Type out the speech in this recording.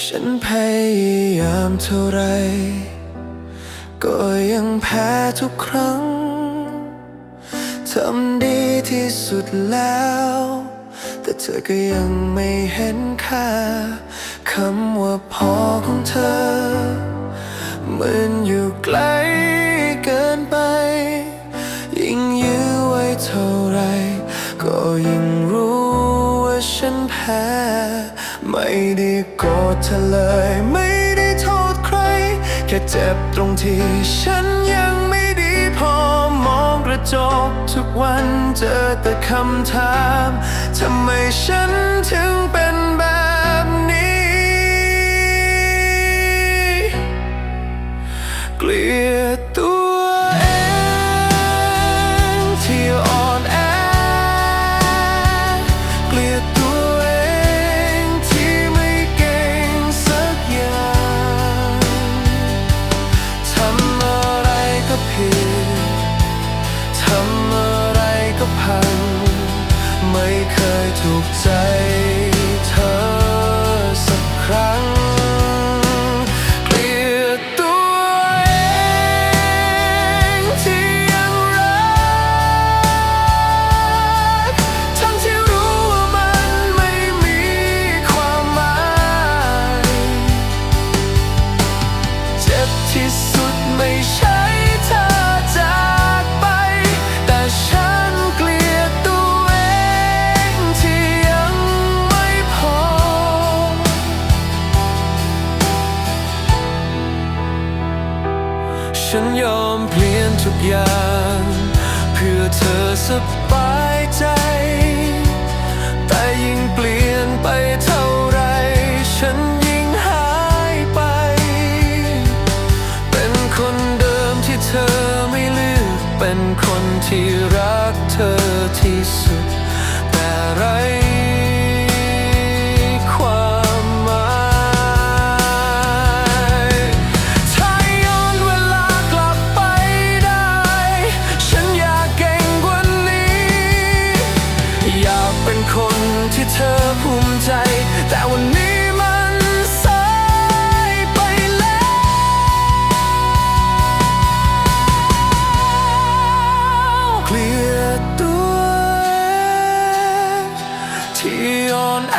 ฉันพยายามเท่าไร ก็ยังแพ้ทุกครั้ง ทำดีที่สุดแล้ว แต่เธอก็ยังไม่เห็นค่าคำว่าพอของเธอมันอยู่ไกลเกินไป ยิ่งยื้อไว้เท่าไร ก็ยิ่งรู้ว่าฉันแพ้ ไม่ได้โกรธเธอเลย ไม่ได้โทษใคร แค่เจ็บตรงที่ฉันยังไม่ดีพอมองกระจกทุกวันเจอแต่คำถามทำไมฉันถึงเป็นแบบ ฉันยอมเปลี่ยนทุกอย่าง เพื่อเธอสบายใจ แต่ยิ่งเปลี่ยนไปเท่าไร ฉันยิ่งหายไป เป็นคนเดิมที่เธอไม่เลือก เป็นคนที่รักเธอที่สุด คนที่เธอภูมิใจ แต่วันนี้มันสายไปแล้วเกลียดตัวที่อ่อนแอ